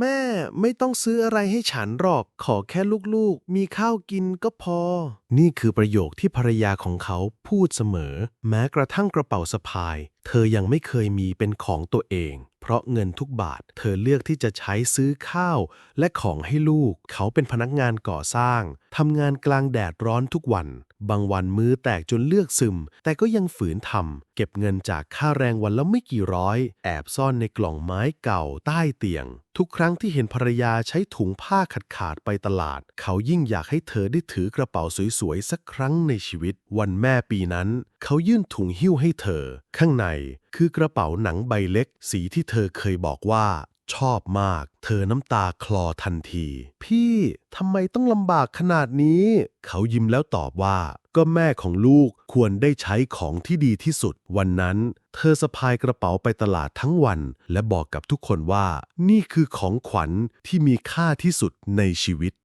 แม่ไม่ต้องซื้ออะไรให้ฉันหรอก ขอแค่ลูกๆ มีข้าวกินก็พอ นี่คือประโยคที่ภรรยาของเขาพูดเสมอ แม้กระทั่งกระเป๋าสะพาย เธอยังไม่เคยมีเป็นของตัวเอง เพราะเงินทุกบาท เธอเลือกที่จะใช้ซื้อข้าว และของให้ลูก เขาเป็นพนักงานก่อสร้าง ทำงานกลางแดดร้อนทุกวัน บางวันมือแตกจนเลือกซึม แต่ก็ยังฝืนทำ เก็บเงินจากค่าแรงวันละไม่กี่ร้อย แอบซ่อนในกล่องไม้เก่าใต้เตียง ทุกครั้งที่เห็นภรรยาใช้ถุงผ้าขาดๆไปตลาด เขายิ่งอยากให้เธอได้ถือกระเป๋าสวยๆสักครั้งในชีวิต วันแม่ปีนั้น เขายื่นถุงหิ้วให้เธอ ข้างในคือกระเป๋าหนังใบเล็ก สีที่เธอเคยบอกว่า ชอบมาก เธอน้ำตาคลอทันที พี่ทำไมต้องลำบากขนาดนี้ เขายิ้มแล้วตอบว่า ก็แม่ของลูกควรได้ใช้ของที่ดีที่สุด วันนั้น เธอสะพายกระเป๋าไปตลาดทั้งวัน และบอกกับทุกคนว่า นี่คือของขวัญที่มีค่าที่สุดในชีวิต